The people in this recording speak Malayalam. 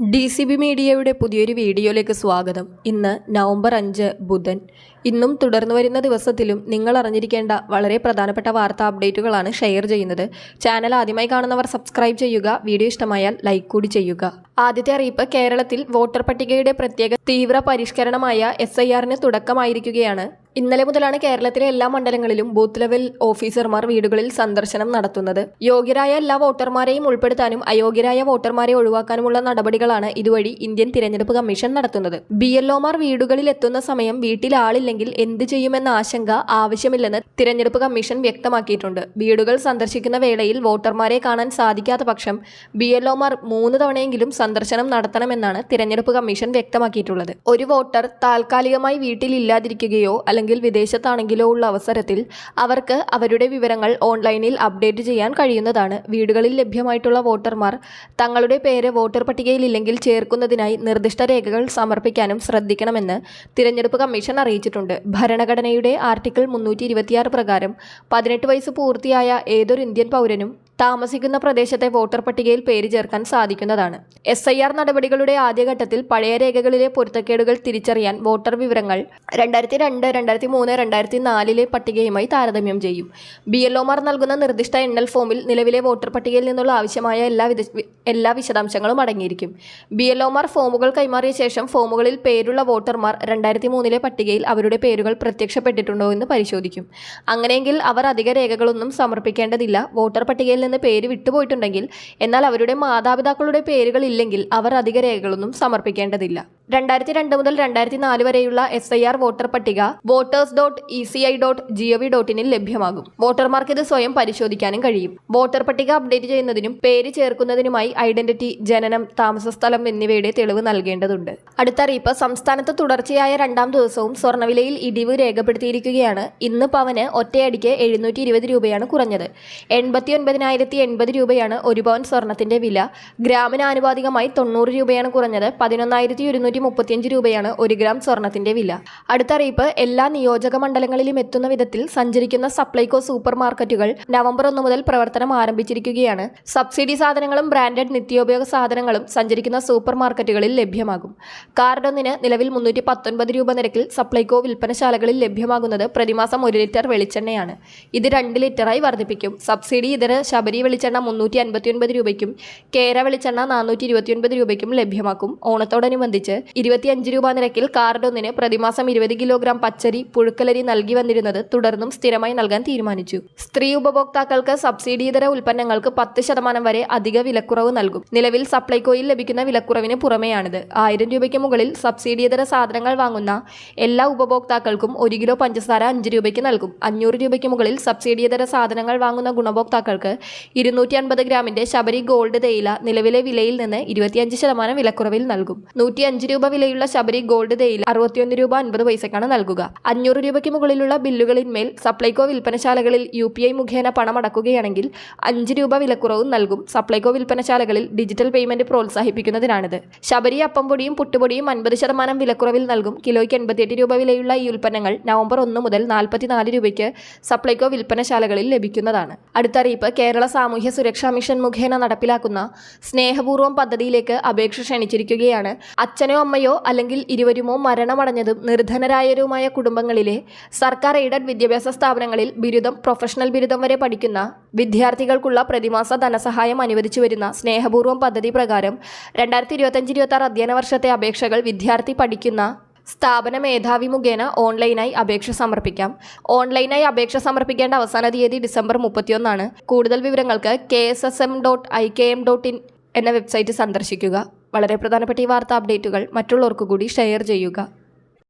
ഡി സി ബി മീഡിയയുടെ പുതിയൊരു വീഡിയോയിലേക്ക് സ്വാഗതം. ഇന്ന് നവംബർ അഞ്ച് ബുധൻ. ഇന്നും തുടർന്നു വരുന്ന ദിവസത്തിലും നിങ്ങൾ അറിഞ്ഞിരിക്കേണ്ട വളരെ പ്രധാനപ്പെട്ട വാർത്താ അപ്ഡേറ്റുകളാണ് ഷെയർ ചെയ്യുന്നത്. ചാനൽ ആദ്യമായി കാണുന്നവർ സബ്സ്ക്രൈബ് ചെയ്യുക വീഡിയോ ഇഷ്ടമായാൽ ലൈക്ക് കൂടി ചെയ്യുക. ആദ്യത്തെ അറിയിപ്പ് കേരളത്തിൽ വോട്ടർ പട്ടികയുടെ പ്രത്യേക തീവ്ര പരിഷ്കരണമായ എസ് ഐ ആറിന് തുടക്കമായിരിക്കുകയാണ്. ഇന്നലെ മുതലാണ് കേരളത്തിലെ എല്ലാ മണ്ഡലങ്ങളിലും ബൂത്ത് ലെവൽ ഓഫീസർമാർ വീടുകളിൽ സന്ദർശനം നടത്തുന്നത്. യോഗ്യരായ എല്ലാ വോട്ടർമാരെയും ഉൾപ്പെടുത്താനും അയോഗ്യരായ വോട്ടർമാരെ ഒഴിവാക്കാനുമുള്ള നടപടികളാണ് ഇതുവഴി ഇന്ത്യൻ തിരഞ്ഞെടുപ്പ് കമ്മീഷൻ നടത്തുന്നത്. ബി എൽഒമാർ വീടുകളിൽ എത്തുന്ന സമയം വീട്ടിൽ ആളില്ലെങ്കിൽ എന്ത് ചെയ്യുമെന്ന ആശങ്ക ആവശ്യമില്ലെന്ന് തിരഞ്ഞെടുപ്പ് കമ്മീഷൻ വ്യക്തമാക്കിയിട്ടുണ്ട്. വീടുകൾ സന്ദർശിക്കുന്ന വേളയിൽ വോട്ടർമാരെ കാണാൻ സാധിക്കാത്ത പക്ഷം ബി എൽഒമാർ മൂന്ന് തവണയെങ്കിലും സന്ദർശനം നടത്തണമെന്നാണ് തിരഞ്ഞെടുപ്പ് കമ്മീഷൻ വ്യക്തമാക്കിയിട്ടുള്ളത്. ഒരു വോട്ടർ താൽക്കാലികമായി വീട്ടിൽ ഇല്ലാതിരിക്കുകയോ അല്ലെങ്കിൽ വിദേശത്താണെങ്കിലോ ഉള്ള അവസരത്തിൽ അവർക്ക് അവരുടെ വിവരങ്ങൾ ഓൺലൈനിൽ അപ്ഡേറ്റ് ചെയ്യാൻ കഴിയുന്നതാണ്. വീടുകളിൽ ലഭ്യമായിട്ടുള്ള വോട്ടർമാർ തങ്ങളുടെ പേര് വോട്ടർ പട്ടികയിൽ ഇല്ലെങ്കിൽ ചേർക്കുന്നതിനായി നിർദ്ദിഷ്ട രേഖകൾ സമർപ്പിക്കാനും ശ്രദ്ധിക്കണമെന്ന് തിരഞ്ഞെടുപ്പ് കമ്മീഷൻ അറിയിച്ചിട്ടുണ്ട്. ഭരണഘടനയുടെ ആർട്ടിക്കിൾ മുന്നൂറ്റി പ്രകാരം പതിനെട്ട് വയസ്സ് പൂർത്തിയായ ഏതൊരു ഇന്ത്യൻ പൗരനും താമസിക്കുന്ന പ്രദേശത്തെ വോട്ടർ പട്ടികയിൽ പേര് ചേർക്കാൻ സാധിക്കുന്നതാണ്. എസ് ഐ ആർ നടപടികളുടെ ആദ്യഘട്ടത്തിൽ പഴയ രേഖകളിലെ പൊരുത്തക്കേടുകൾ തിരിച്ചറിയാൻ വോട്ടർ വിവരങ്ങൾ രണ്ടായിരത്തി രണ്ട് രണ്ടായിരത്തി മൂന്ന് രണ്ടായിരത്തി നാലിലെ പട്ടികയുമായി താരതമ്യം ചെയ്യും. ബി എൽ ഒമാർ നൽകുന്ന നിർദ്ദിഷ്ട എണ്ണൽ ഫോമിൽ നിലവിലെ വോട്ടർ പട്ടികയിൽ നിന്നുള്ള ആവശ്യമായ എല്ലാ എല്ലാ വിശദാംശങ്ങളും അടങ്ങിയിരിക്കും. ബി എൽ ഒമാർ ഫോമുകൾ കൈമാറിയ ശേഷം ഫോമുകളിൽ പേരുള്ള വോട്ടർമാർ രണ്ടായിരത്തി മൂന്നിലെ പട്ടികയിൽ അവരുടെ പേരുകൾ പ്രത്യക്ഷപ്പെട്ടിട്ടുണ്ടോ എന്ന് പരിശോധിക്കും. അങ്ങനെയെങ്കിൽ അവർ അധിക രേഖകളൊന്നും സമർപ്പിക്കേണ്ടതില്ല. വോട്ടർ പട്ടികയിൽ നിന്ന് പേര് വിട്ടുപോയിട്ടുണ്ടെങ്കിൽ എന്നാൽ അവരുടെ മാതാപിതാക്കളുടെ പേരുകൾ ഇല്ലെങ്കിൽ അവർ അധിക രേഖകളൊന്നും സമർപ്പിക്കേണ്ടതില്ല. രണ്ടായിരത്തി രണ്ട് മുതൽ രണ്ടായിരത്തി നാല് വരെയുള്ള എസ് ഐ ആർ വോട്ടർ പട്ടിക voters dot E C I dot G O V dot ഇനിൽ ലഭ്യമാകും. വോട്ടർമാർക്ക് ഇത് സ്വയം പരിശോധിക്കാനും കഴിയും. വോട്ടർ പട്ടിക അപ്ഡേറ്റ് ചെയ്യുന്നതിനും പേര് ചേർക്കുന്നതിനുമായി ഐഡന്റിറ്റി ജനനം താമസസ്ഥലം എന്നിവയുടെ തെളിവ് നൽകേണ്ടതുണ്ട്. അടുത്ത അറിയിപ്പ് സംസ്ഥാനത്ത് തുടർച്ചയായ രണ്ടാം ദിവസവും സ്വർണവിലയിൽ ഇടിവ് രേഖപ്പെടുത്തിയിരിക്കുകയാണ്. ഇന്ന് പവന് ഒറ്റയടിക്ക് എഴുന്നൂറ്റി ഇരുപത് രൂപയാണ് കുറഞ്ഞത്. എൺപത്തി ഒൻപതിനായിരത്തി എൺപത് രൂപയാണ് ഒരു പവൻ സ്വർണത്തിന്റെ വില. ഗ്രാമിന് ആനുപാതികമായി തൊണ്ണൂറ് രൂപയാണ് കുറഞ്ഞത്. പതിനൊന്നായിരത്തി ഒരുന്നൂറ്റി മുപ്പത്തിയഞ്ച് രൂപയാണ് ഒരു ഗ്രാം സ്വർണത്തിന്റെ വില. അടുത്ത അറിയിപ്പ് എല്ലാ നിയോജക മണ്ഡലങ്ങളിലും എത്തുന്ന വിധത്തിൽ സഞ്ചരിക്കുന്ന സപ്ലൈകോ സൂപ്പർ മാർക്കറ്റുകൾ നവംബർ ഒന്ന് മുതൽ പ്രവർത്തനം ആരംഭിച്ചിരിക്കുകയാണ്. സബ്സിഡി സാധനങ്ങളും ബ്രാൻഡഡ് നിത്യോപയോഗ സാധനങ്ങളും സഞ്ചരിക്കുന്ന സൂപ്പർ മാർക്കറ്റുകളിൽ ലഭ്യമാകും. കാർഡൊന്നിന് നിലവിൽ മുന്നൂറ്റി പത്തൊൻപത് രൂപ നിരക്കിൽ സപ്ലൈകോ വിൽപ്പനശാലകളിൽ ലഭ്യമാകുന്നത് പ്രതിമാസം ഒരു ലിറ്റർ വെളിച്ചെണ്ണയാണ്. ഇത് രണ്ട് ലിറ്ററായി വർദ്ധിപ്പിക്കും. സബ്സിഡി ഇതര ശബരി വെളിച്ചെണ്ണ മുന്നൂറ്റി അൻപത്തിയൊൻപത് രൂപയ്ക്കും കേര വെളിച്ചെണ്ണ നാനൂറ്റി ഇരുപത്തിയൊൻപത് രൂപയ്ക്കും ലഭ്യമാക്കും. ഓണത്തോടനുബന്ധിച്ച് ഇരുപത്തിയഞ്ച് രൂപ നിരക്കിൽ കാർഡൊന്നിന് പ്രതിമാസം ഇരുപത് കിലോഗ്രാം പച്ചരി പുഴുക്കലരി നൽകി വന്നിരുന്നത് തുടർന്നും സ്ഥിരമായി നൽകാൻ തീരുമാനിച്ചു. സ്ത്രീ ഉപഭോക്താക്കൾക്ക് സബ്സിഡി ഇതര ഉൽപ്പന്നങ്ങൾക്ക് പത്ത് ശതമാനം വരെ അധിക വിലക്കുറവ് നൽകും. നിലവിൽ സപ്ലൈകോയിൽ ലഭിക്കുന്ന വിലക്കുറവിന് പുറമെയാണിത്. ആയിരം രൂപയ്ക്ക് മുകളിൽ സബ്സിഡി ഇതര സാധനങ്ങൾ വാങ്ങുന്ന എല്ലാ ഉപഭോക്താക്കൾക്കും ഒരു കിലോ പഞ്ചസാര അഞ്ച് രൂപയ്ക്ക് നൽകും. അഞ്ഞൂറ് രൂപയ്ക്ക് മുകളിൽ സബ്സിഡി ഇതര സാധനങ്ങൾ വാങ്ങുന്ന ഗുണഭോക്താക്കൾക്ക് ഇരുന്നൂറ്റി അൻപത് ഗ്രാമിന്റെ ശബരി ഗോൾഡ് തേയില നിലവിലെ വിലയിൽ നിന്ന് ഇരുപത്തിയഞ്ച് ശതമാനം വിലക്കുറവിൽ നൽകും. നൂറ്റി അഞ്ച് രൂപ വിലയുള്ള ശബരി ഗോൾഡ് തേയില അറുപത്തിയൊന്ന് രൂപ അൻപത് പൈസക്കാണ് നൽകുക. അഞ്ഞൂറ് രൂപയ്ക്ക് മുകളിലുള്ള ബില്ലുകളിന്മേൽ സപ്ലൈകോ വിൽപ്പനശാലകളിൽ യു പി ഐ മുഖേന പണം അടക്കുകയാണെങ്കിൽ അഞ്ച് രൂപ വിലക്കുറവും നൽകും സപ്ലൈകോ വിൽപ്പനശാലകളിൽ ഡിജിറ്റൽ പേയ്മെന്റ് പ്രോത്സാഹിപ്പിക്കുന്നതിനാണിത്. ശബരി അപ്പം പൊടിയും പുട്ടുപൊടിയും അൻപത് ശതമാനം വിലക്കുറവിൽ നൽകും കിലോയ്ക്ക് എൺപത്തിയെട്ട് രൂപ വിലയുള്ള ഈ ഉൽപ്പന്നങ്ങൾ നവംബർ ഒന്ന് മുതൽ നാൽപ്പത്തിനാല് രൂപയ്ക്ക് സപ്ലൈകോ വിൽപ്പനശാലകളിൽ ലഭിക്കുന്നതാണ്. അടുത്തറിയിപ്പ് കേരള സാമൂഹ്യ സുരക്ഷാ മിഷൻ മുഖേന നടപ്പിലാക്കുന്ന സ്നേഹപൂർവം പദ്ധതിയിലേക്ക് അപേക്ഷ ക്ഷണിച്ചിരിക്കുകയാണ് അച്ഛനോ അമ്മയോ അല്ലെങ്കിൽ ഇരുവരുമോ മരണമടഞ്ഞതും നിർധനരായവരുമായ കുടുംബങ്ങളിലെ സർക്കാർ എയ്ഡഡ് വിദ്യാഭ്യാസ സ്ഥാപനങ്ങളിൽ ബിരുദം പ്രൊഫഷണൽ ബിരുദം വരെ പഠിക്കുന്ന വിദ്യാർത്ഥികൾക്കുള്ള പ്രതിമാസ ധനസഹായം അനുവദിച്ചു വരുന്ന സ്നേഹപൂർവം പദ്ധതി പ്രകാരം രണ്ടായിരത്തി ഇരുപത്തഞ്ച് ഇരുപത്തി ആറ് അധ്യയന വർഷത്തെ അപേക്ഷകൾ വിദ്യാർത്ഥി പഠിക്കുന്ന സ്ഥാപന മേധാവി മുഖേന ഓൺലൈനായി അപേക്ഷ സമർപ്പിക്കാം. ഓൺലൈനായി അപേക്ഷ സമർപ്പിക്കേണ്ട അവസാന തീയതി ഡിസംബർ മുപ്പത്തിയൊന്നാണ്. കൂടുതൽ വിവരങ്ങൾക്ക് K S S M dot I K M dot in എന്ന വെബ്സൈറ്റ് സന്ദർശിക്കുക. വളരെ പ്രധാനപ്പെട്ട ഈ വാർത്താ അപ്ഡേറ്റുകൾ മറ്റുള്ളവർക്ക് കൂടി ഷെയർ ചെയ്യുക.